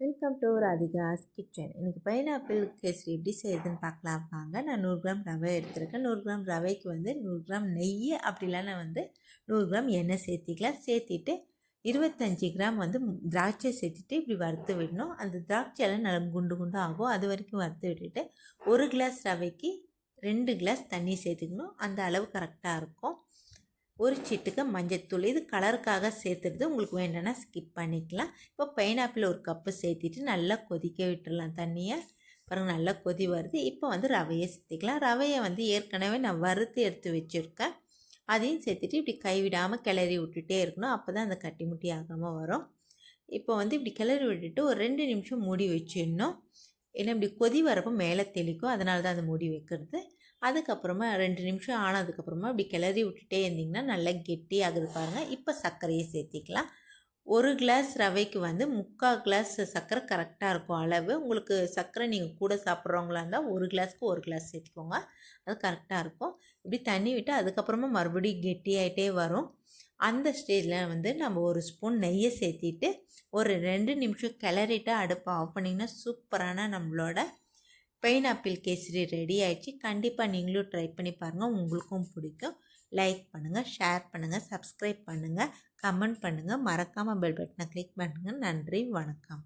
Welcome to Radhika's kitchen இன்றைக்கி pineapple kesari எப்படி செய்யுதுன்னு பார்க்கலாம். வாங்க நான் நூறு கிராம் ரவை எடுத்திருக்கேன். நூறு கிராம் ரவைக்கு வந்து நூறு கிராம் நெய் அப்படி இல்லைன்னா வந்து நூறு கிராம் எண்ணெய் சேர்த்திக்கலாம். சேர்த்திட்டு இருபத்தஞ்சி கிராம் வந்து திராட்சை சேர்த்துட்டு இப்படி வறுத்து விடணும். அந்த திராட்சையெல்லாம் நல்லா குண்டு குண்டு ஆகும். அது வரைக்கும் வறுத்து விட்டுட்டு ஒரு கிளாஸ் ரவைக்கு ரெண்டு கிளாஸ் தண்ணி சேர்த்துக்கணும். அந்த அளவு கரெக்டாக இருக்கும். ஒரு சிட்டுக்கு மஞ்சத்தூள் இது கலருக்காக சேர்த்துறது உங்களுக்கு வேணும்னா ஸ்கிப் பண்ணிக்கலாம். இப்போ பைனாப்பிள் ஒரு கப்பு சேர்த்திட்டு நல்லா கொதிக்க விட்டுடலாம் தண்ணியை. பாருங்கள் நல்லா கொதி வருது. இப்போ வந்து ரவையை சேர்த்திக்கலாம். ரவையை வந்து ஏற்கனவே நான் வறுத்து எடுத்து வச்சுருக்கேன். அதையும் சேர்த்துட்டு இப்படி கைவிடாமல் கிளறி விட்டுட்டே இருக்கணும். அப்போ தான் அந்த கட்டி முட்டி ஆகாமல் வரும். இப்போ வந்து இப்படி கிளறி விட்டுட்டு ஒரு ரெண்டு நிமிஷம் மூடி வச்சிடணும். ஏன்னா இப்படி கொதி வரப்போ மேலே தெளிக்கும். அதனால தான் அந்த மூடி வைக்கிறது. அதுக்கப்புறமா ரெண்டு நிமிஷம் ஆனதுக்கப்புறமா இப்படி கிளறி விட்டுட்டே இருந்திங்கன்னா நல்லா கெட்டி ஆகுது பாருங்கள் இப்போ சர்க்கரையை சேர்த்திக்கலாம். ஒரு கிளாஸ் ரவைக்கு வந்து முக்கால் கிளாஸ் சர்க்கரை கரெக்டாக இருக்கும். அளவு உங்களுக்கு சர்க்கரை நீங்கள் கூட சாப்பிட்றவங்களா இருந்தால் ஒரு கிளாஸ்க்கு ஒரு கிளாஸ் சேர்த்துக்கோங்க. அது கரெக்டாக இருக்கும். இப்படி தண்ணி விட்டு அதுக்கப்புறமா மறுபடியும் கெட்டியாகிட்டே வரும். அந்த ஸ்டேஜில் வந்து நம்ம ஒரு ஸ்பூன் நெய்யை சேர்த்திட்டு ஒரு ரெண்டு நிமிஷம் கிளறிட்டு அடுப்பை ஆஃப் பண்ணிங்கன்னா சூப்பரான நம்மளோட பைனாப்பிள் கேசரி ரெடி ஆயிடுச்சு. கண்டிப்பாக நீங்களும் ட்ரை பண்ணி பாருங்கள் உங்களுக்கும் பிடிக்கும். லைக் பண்ணுங்கள் ஷேர் பண்ணுங்கள் சப்ஸ்கிரைப் பண்ணுங்கள் கமெண்ட் பண்ணுங்கள் மறக்காமல் பெல் பட்டனை கிளிக் பண்ணுங்கள் நன்றி வணக்கம்.